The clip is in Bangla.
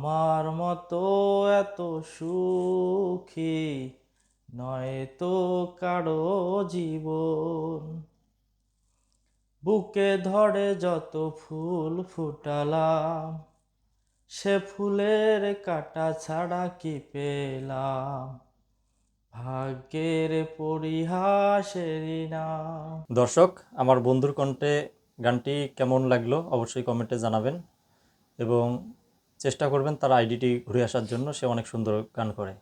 আমার মতো এত সুখী নয় তো কারও জীবন। বুকে ধরে যত ফুল ফুটালাম, সে ফুলের কাটা ছাড়া কি পেলাম? ভাগ্যের পরিহাসেরই নাম দর্শক, আমার বন্ধুর কণ্ঠে গানটি কেমন লাগল অবশ্যই কমেন্টে জানাবেন এবং চেষ্টা করবেন তার আইডিটি ঘুরে আসার জন্য। সে অনেক সুন্দর গান করে।